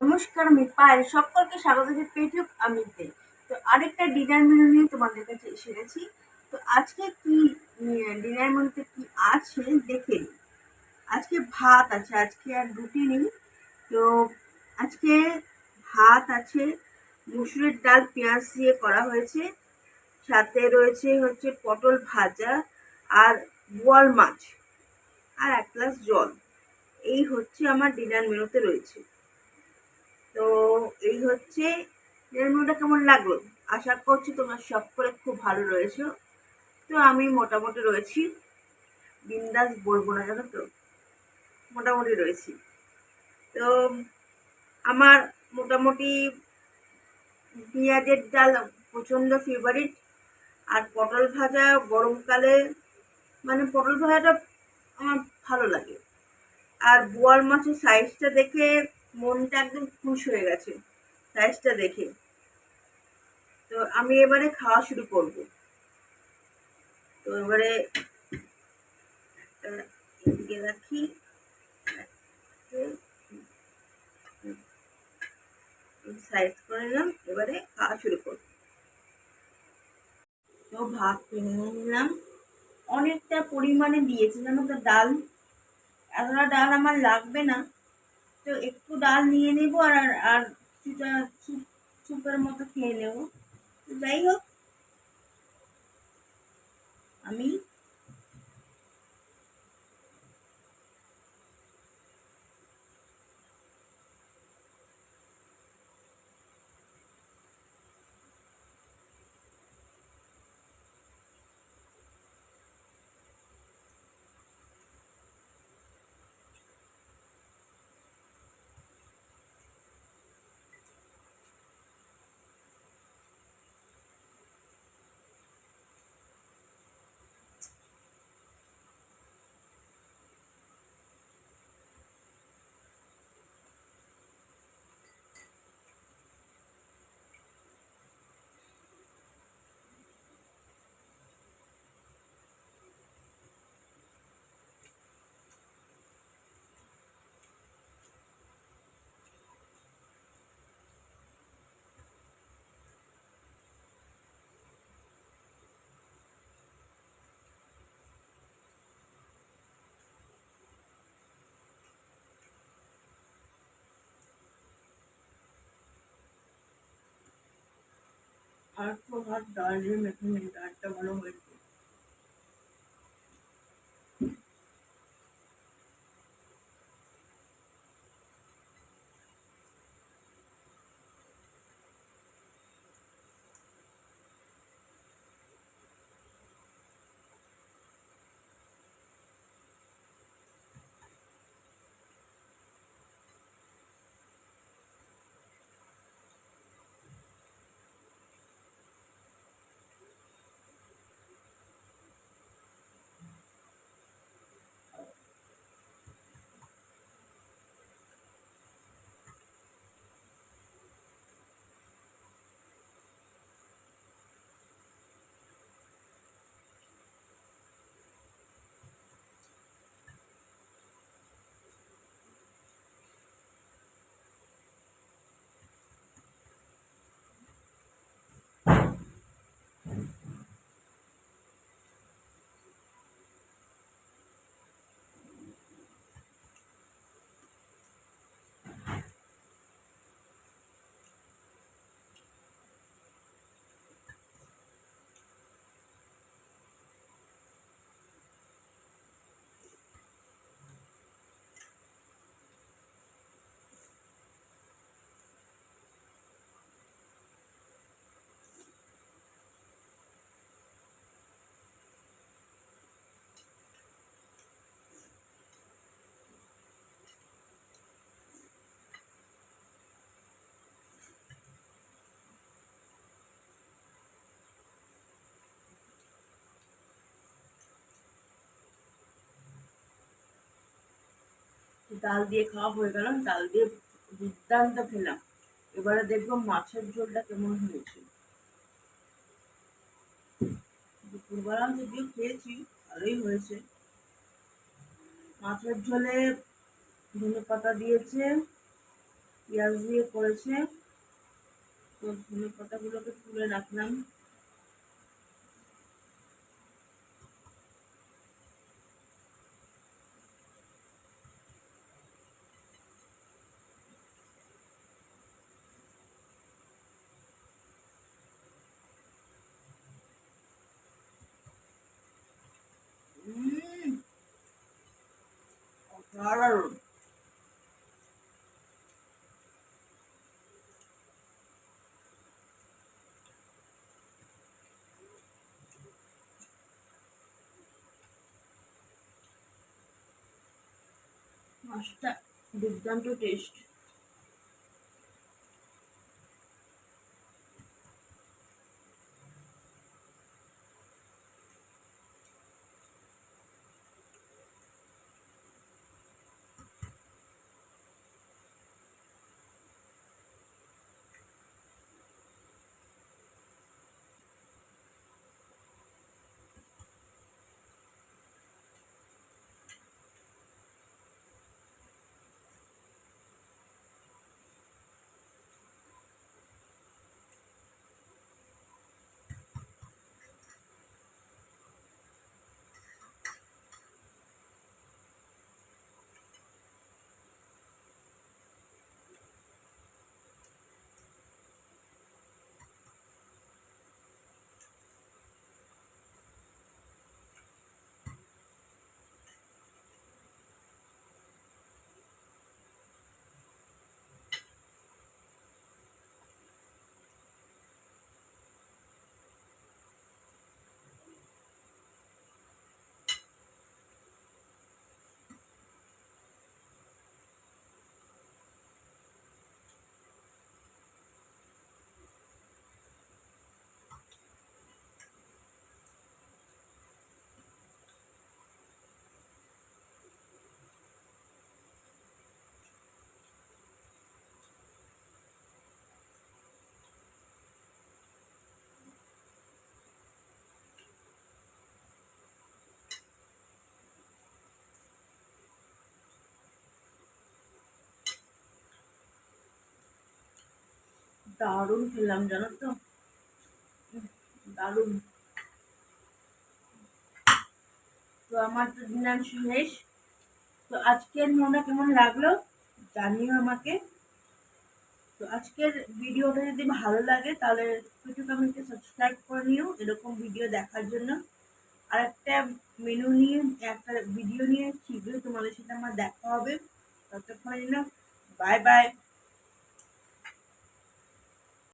নমস্কার, আমি পায়েল। সকলকে স্বাগত পেটুক আমিতে তো আরেকটা ডিনার মেনু নিয়ে তোমাদের কাছে এসে গেছি তো আজকে কি ডিনার মেনুতে কি আছে দেখে নিই। আজকে ভাত আছে, আজকে আর রুটি নেই। তো আজকে ভাত আছে, মুসুরের ডাল পেঁয়াজ দিয়ে করা হয়েছে। সাথে রয়েছে হচ্ছে পটল ভাজা আর বোয়াল মাছ আর এক গ্লাস জল। এই হচ্ছে আমার ডিনার মেনুতে রয়েছে। হচ্ছে। মেনুটা কেমন লাগল? আশা করছি তোমরা সব করে খুব ভালো রয়েছো। তো আমি মোটামুটি রয়েছি। বিন্দাস বলব না জানো তো? মোটামুটি রয়েছি। তো আমার মোটামুটি পেঁয়াজের ডাল প্রচণ্ড ফেভারিট আর পটল ভাজা গরমকালে মানে পটল ভাজাটা আমার ভালো লাগে। আর বোয়াল মাছের সাইজটা দেখে মনটা একদম খুশ হয়ে গেছে। সাইজটা দেখে। তো আমি এবারে খাওয়া শুরু করব। তো এবারে এদিকে রাখি। সাইজ করে নিলাম, এবারে খাওয়া শুরু করব। তো ভাত কিনে নিলাম। অনেকটা পরিমাণে দিয়েছে তো ডাল। এতটা ডাল আমার লাগবে না। তো একটু ডাল নিয়ে নেব আর আর কিছুটা স্যুপ স্যুপের মতো খেয়ে নেব। যাই হোক আমি ভাত ডাল দিয়ে এখানে ডালটা ভালো হয়েছে ডাল দিয়ে খাওয়া হয়ে গেল, ডাল দিয়ে দুর্দান্ত খেলাম। এবারে দেখব মাছের ঝোলটা কেমন হয়েছে। দুপুরবেলা যদিও খেয়েছি, ভালোই হয়েছে। মাছের ঝোলে ধনে পাতা দিয়েছে, পেঁয়াজ দিয়ে করেছে। তো ধনে পাতাগুলোকে তুলে রাখলাম। मस्त मस्त दुर्दांत टेस्ट দারুণ খেলাম জানো তো? দারুণ। তো আমার তো ডিনার শেষ তো আজকের মেনুটা কেমন লাগল জানিও আমাকে। তো আজকের ভিডিওটা যদি ভালো লাগে তাহলে একটু কমেন্টে সাবস্ক্রাইব করে নিও, এরকম ভিডিও দেখার জন্য। আর একটা মেনু নিয়ে, একটা ভিডিও নিয়ে শীঘ্রই তোমাদের সাথে আমার দেখা হবে। ততক্ষণের জন্য বাই বাই